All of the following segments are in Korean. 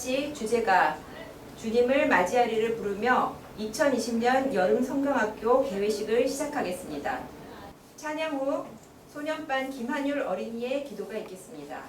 같이 주제가 주님을 맞이하리를 부르며 2020년 여름 성경학교 개회식을 시작하겠습니다. 찬양 후 소년반 김한율 어린이의 기도가 있겠습니다.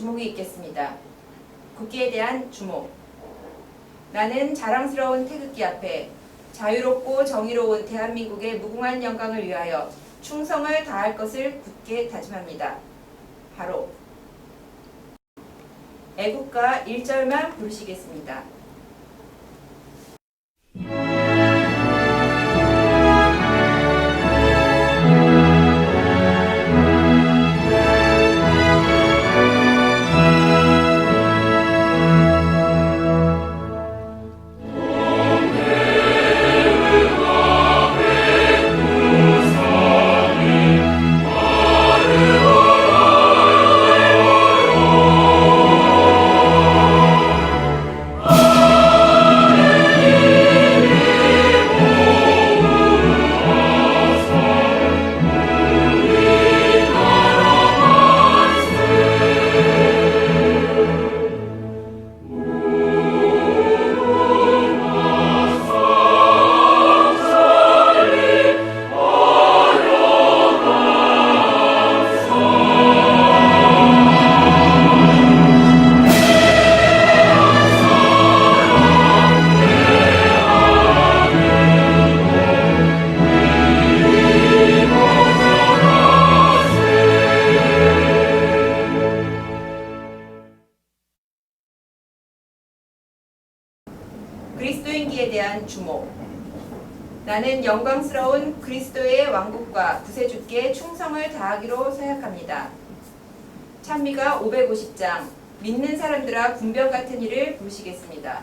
주목이 있겠습니다. 국기에 대한 주목. 나는 자랑스러운 태극기 앞에 자유롭고 정의로운 대한민국의 무궁한 영광을 위하여 충성을 다할 것을 굳게 다짐합니다. 바로 애국가 1절만 부르시겠습니다. 생각합니다. 찬미가 550장 믿는 사람들아 군병 같은 일을 보시겠습니다.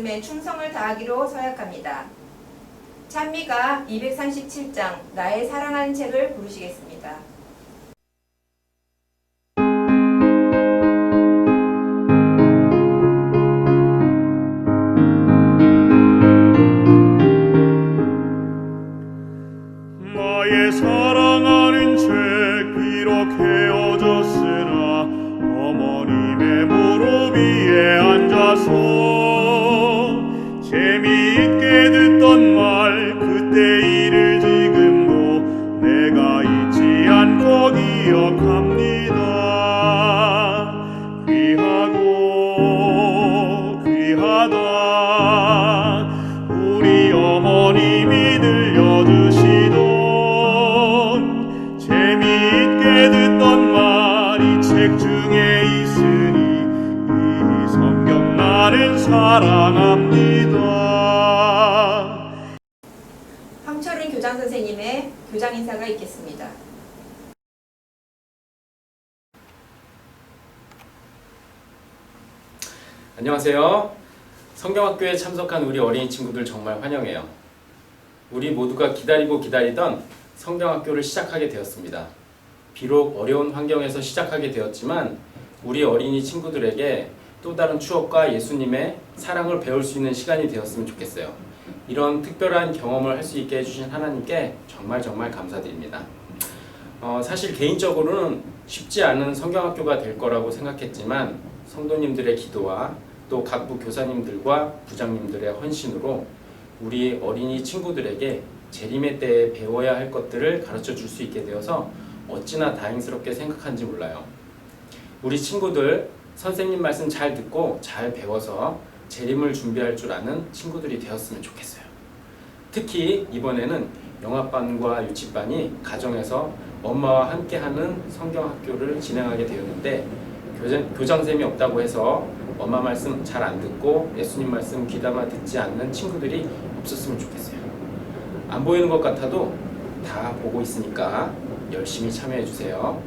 말씀에 충성을 다하기로 서약합니다. 찬미가 237장 나의 사랑하는 책을 부르시겠습니다. 사랑합니다. 황철은 교장 선생님의 교장 인사가 있겠습니다. 안녕하세요. 성경학교에 참석한 우리 어린이 친구들 정말 환영해요. 우리 모두가 기다리고 기다리던 성경학교를 시작하게 되었습니다. 비록 어려운 환경에서 시작하게 되었지만 우리 어린이 친구들에게 또 다른 추억과 예수님의 사랑을 배울 수 있는 시간이 되었으면 좋겠어요. 이런 특별한 경험을 할 수 있게 해주신 하나님께 정말 정말 감사드립니다. 어, 사실 개인적으로는 쉽지 않은 성경학교가 될 거라고 생각했지만 성도님들의 기도와 또 각부 교사님들과 부장님들의 헌신으로 우리 어린이 친구들에게 재림의 때에 배워야 할 것들을 가르쳐 줄 수 있게 되어서 어찌나 다행스럽게 생각한지 몰라요. 우리 친구들 선생님 말씀 잘 듣고 잘 배워서 재림을 준비할 줄 아는 친구들이 되었으면 좋겠어요. 특히 이번에는 영아반과 유치반이 가정에서 엄마와 함께하는 성경학교를 진행하게 되었는데 교장, 교장쌤이 없다고 해서 엄마 말씀 잘 안 듣고 예수님 말씀 귀담아 듣지 않는 친구들이 없었으면 좋겠어요. 안 보이는 것 같아도 다 보고 있으니까 열심히 참여해 주세요.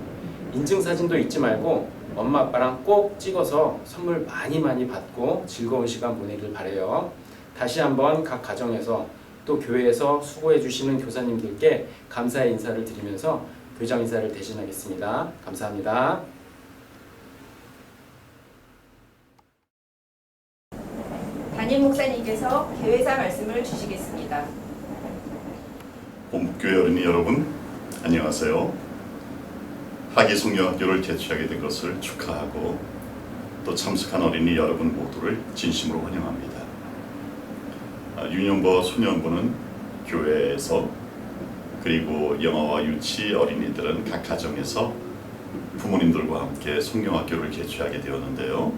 인증 사진도 잊지 말고 엄마 아빠랑 꼭 찍어서 선물 많이 많이 받고 즐거운 시간 보내길 바래요. 다시 한번 각 가정에서 또 교회에서 수고해 주시는 교사님들께 감사의 인사를 드리면서 교장 인사를 대신하겠습니다. 감사합니다. 담임 목사님께서 개회사 말씀을 주시겠습니다. 본교회 어린이 여러분 안녕하세요. 하기송 여학교를 개최하게 된 것을 축하하고 또 참석한 어린이 여러분 모두를 진심으로 환영합니다. 아, 윤영보 소년부는 교회에서 그리고 영아와 유치 어린이들은 각 가정에서 부모님들과 함께 송영학교를 개최하게 되었는데요.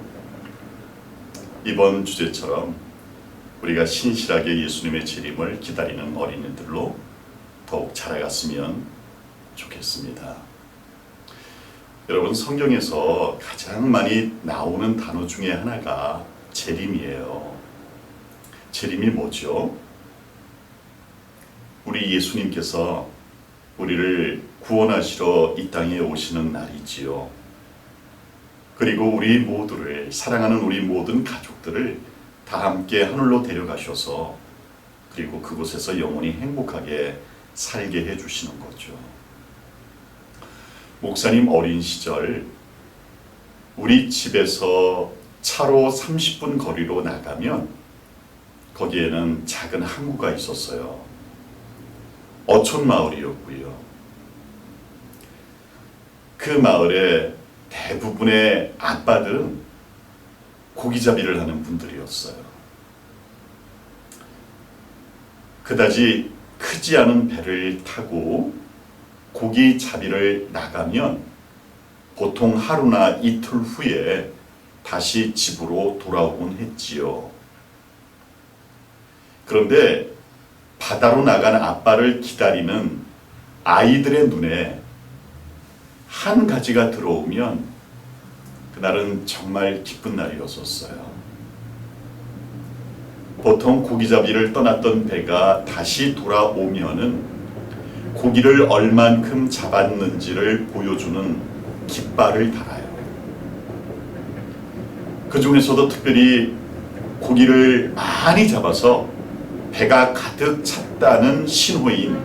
이번 주제처럼 우리가 신실하게 예수님의 재림을 기다리는 어린이들로 더욱 자라갔으면 좋겠습니다. 여러분 성경에서 가장 많이 나오는 단어 중에 하나가 재림이에요. 재림이 뭐죠? 우리 예수님께서 우리를 구원하시러 이 땅에 오시는 날이지요. 그리고 우리 모두를 사랑하는 우리 모든 가족들을 다 함께 하늘로 데려가셔서 그리고 그곳에서 영원히 행복하게 살게 해주시는 거죠. 목사님 어린 시절 우리 집에서 차로 30분 거리로 나가면 거기에는 작은 항구가 있었어요. 어촌 마을이었고요. 그 마을에 대부분의 아빠들은 고기잡이를 하는 분들이었어요. 그다지 크지 않은 배를 타고 고기 잡이를 나가면 보통 하루나 이틀 후에 다시 집으로 돌아오곤 했지요. 그런데 바다로 나간 아빠를 기다리는 아이들의 눈에 한 가지가 들어오면 그날은 정말 기쁜 날이었었어요. 보통 고기잡이를 떠났던 배가 다시 돌아오면은 고기를 얼만큼 잡았는지를 보여주는 깃발을 달아요. 그 중에서도 특별히 고기를 많이 잡아서 배가 가득 찼다는 신호인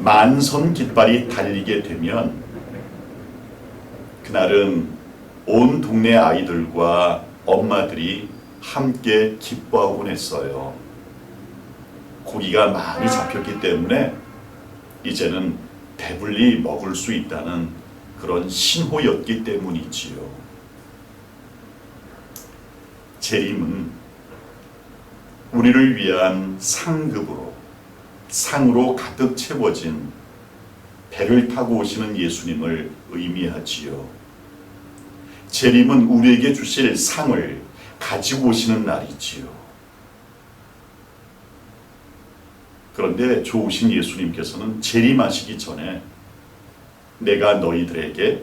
만선 깃발이 달리게 되면 그날은 온 동네 아이들과 엄마들이 함께 기뻐하곤 했어요. 고기가 많이 잡혔기 때문에 이제는 배불리 먹을 수 있다는 그런 신호였기 때문이지요. 재림은 우리를 위한 상급으로 상으로 가득 채워진 배를 타고 오시는 예수님을 의미하지요. 재림은 우리에게 주실 상을 가지고 오시는 날이지요. 그런데 좋으신 예수님께서는 재림하시기 전에 내가 너희들에게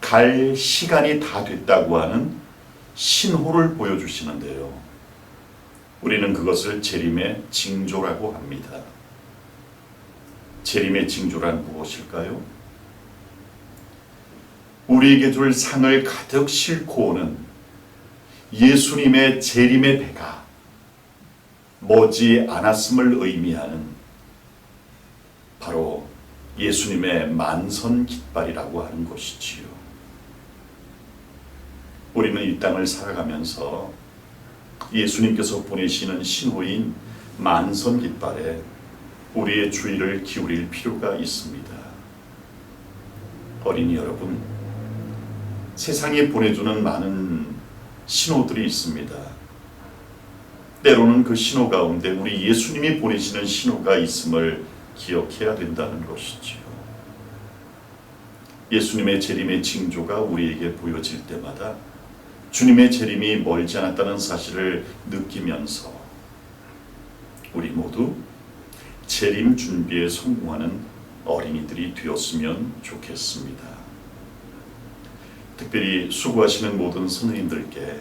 갈 시간이 다 됐다고 하는 신호를 보여주시는데요. 우리는 그것을 재림의 징조라고 합니다. 재림의 징조란 무엇일까요? 우리에게 줄 상을 가득 싣고 오는 예수님의 재림의 배가 머지 않았음을 의미하는 바로 예수님의 만선 깃발이라고 하는 것이지요. 우리는 이 땅을 살아가면서 예수님께서 보내시는 신호인 만선 깃발에 우리의 주의를 기울일 필요가 있습니다. 어린이 여러분, 세상이 보내주는 많은 신호들이 있습니다. 때로는 그 신호 가운데 우리 예수님이 보내시는 신호가 있음을 기억해야 된다는 것이지요. 예수님의 재림의 징조가 우리에게 보여질 때마다 주님의 재림이 멀지 않았다는 사실을 느끼면서 우리 모두 재림 준비에 성공하는 어린이들이 되었으면 좋겠습니다. 특별히 수고하시는 모든 선생님들께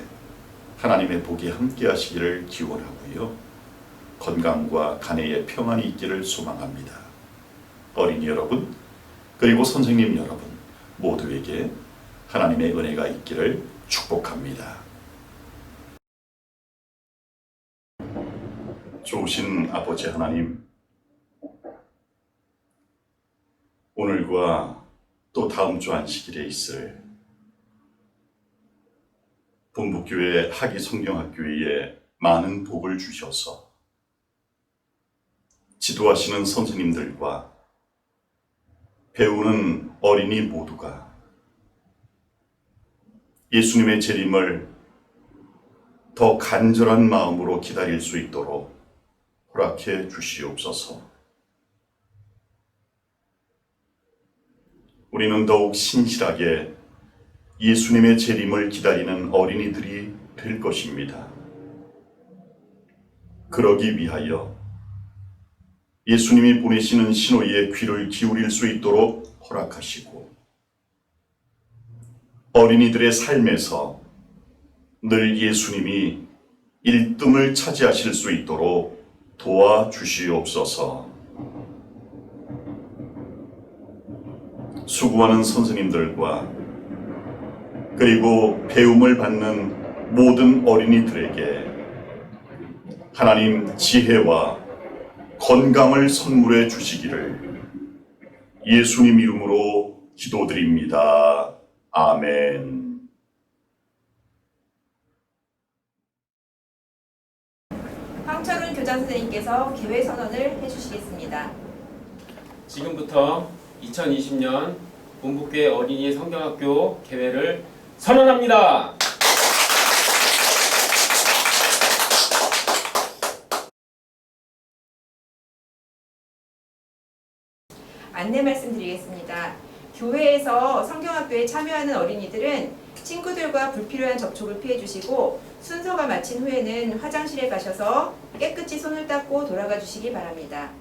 하나님의 복이 함께 하시기를 기원하고요. 건강과 간해의 평안이 있기를 소망합니다. 어린이 여러분, 그리고 선생님 여러분 모두에게 하나님의 은혜가 있기를 축복합니다. 좋으신 아버지 하나님, 오늘과 또 다음 주 안식일에 있을 본부교회 하기 성경학교에 많은 복을 주셔서 지도하시는 선생님들과 배우는 어린이 모두가 예수님의 재림을 더 간절한 마음으로 기다릴 수 있도록 허락해 주시옵소서. 우리는 더욱 신실하게 예수님의 재림을 기다리는 어린이들이 될 것입니다. 그러기 위하여 예수님이 보내시는 신호에 귀를 기울일 수 있도록 허락하시고 어린이들의 삶에서 늘 예수님이 1등을 차지하실 수 있도록 도와주시옵소서. 수고하는 선생님들과 그리고 배움을 받는 모든 어린이들에게 하나님 지혜와 건강을 선물해 주시기를 예수님 이름으로 기도드립니다. 아멘. 황철훈 교장 선생님께서 개회 선언을 해주시겠습니다. 지금부터 2020년 본북교회 어린이 성경학교 개회를 선언합니다. 안내 말씀드리겠습니다. 교회에서 성경학교에 참여하는 어린이들은 친구들과 불필요한 접촉을 피해 주시고 순서가 마친 후에는 화장실에 가셔서 깨끗이 손을 닦고 돌아가 주시기 바랍니다.